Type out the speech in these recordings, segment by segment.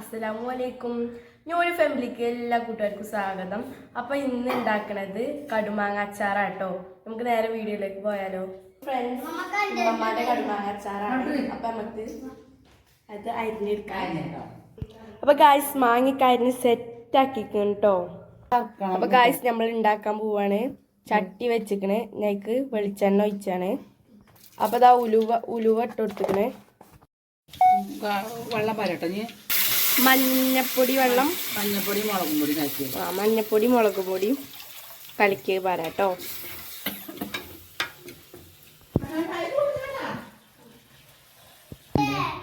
അസ്സലാമു അലൈക്കും ന്യൂലി ഫാമിലിക്ക് എല്ലാ കൂട്ടുകാർക്കും സ്വാഗതം. അപ്പോൾ ഇന്ന് ഉണ്ടാക്കണത് കടുമാങ്ങ അച്ചാറാട്ടോ. നമുക്ക് നേരെ വീഡിയോയിലേക്ക് പോയാലോ. ഫ്രണ്ട്സ് ഉമ്മമാരുടെ കടുമാങ്ങ അച്ചാറാണ്. അപ്പൊ നമുക്ക് അത് അരിഞ്ഞെടുക്കാം. അപ്പോൾ ഗായ്സ് മാങ്ങിക്കരിഞ്ഞ് സെറ്റാക്കിക്കണം കേട്ടോ അപ്പോൾ ഗായ്സ് നമ്മൾ ഉണ്ടാക്കാൻ പോവാണ്. ചട്ടി വെച്ചിക്കണ്. ഞങ്ങൾക്ക് വെളിച്ചെണ്ണ ഒഴിച്ചാണ്. അപ്പോൾ ഇതാ ഉലുവ ഉലുവ ഇട്ട് കൊടുത്തിക്കണേ. വെള്ളം പരട്ടോ മഞ്ഞപ്പൊടി വെള്ളം. മഞ്ഞപ്പൊടി മുളകും പൊടി കലക്കി ആ മഞ്ഞപ്പൊടി മുളക് പൊടി കലക്കി പാരാട്ടോ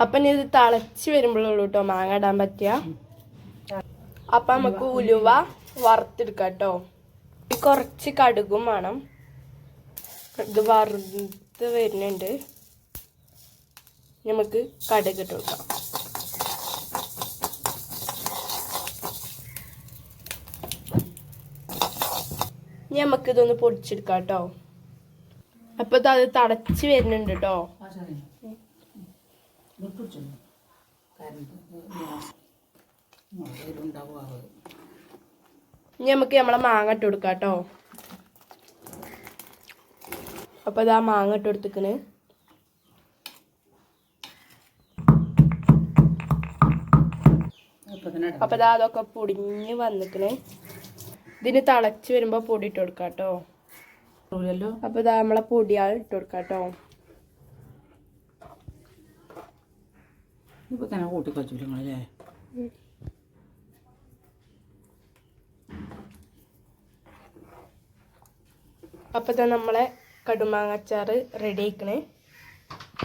അപ്പം ഇത് തിളച്ച് വരുമ്പോഴുള്ളൂ കേട്ടോ മാങ്ങ ഇടാൻ പറ്റുക അപ്പം നമുക്ക് ഉലുവ വറുത്തെടുക്കാം കേട്ടോ. കുറച്ച് കടുകും വേണം. ഇത് വറുത്ത് വരുന്നുണ്ട്. നമുക്ക് കടുക് ഇട്ട് കൊടുക്കാം. ഇനി നമുക്ക് ഇതൊന്ന് പൊടിച്ചെടുക്കാം കേട്ടോ അപ്പൊ അത് തടച്ച് വരുന്നുണ്ട് കേട്ടോ ഇനി നമുക്ക് നമ്മളെ മാങ്ങ ഇട്ട് കൊടുക്കാം കേട്ടോ അപ്പൊ ഇതാ മാങ്ങ ഇട്ട് കൊടുത്തിക്കണ്. അപ്പൊ അതൊക്കെ പൊടിഞ്ഞ് വന്നിക്കണ്. ഇതിന് തിളച്ച് വരുമ്പോ പൊടി ഇട്ട് കൊടുക്കാം കേട്ടോ ല്ലോ അപ്പൊ ഇതാ നമ്മളെ പൊടിയാൾ ഇട്ട് കൊടുക്കാം കേട്ടോ തന്നെ നിങ്ങളല്ലേ ഇതാ നമ്മളെ കടുമാങ്ങച്ചാറ് റെഡി ആയിക്കണേ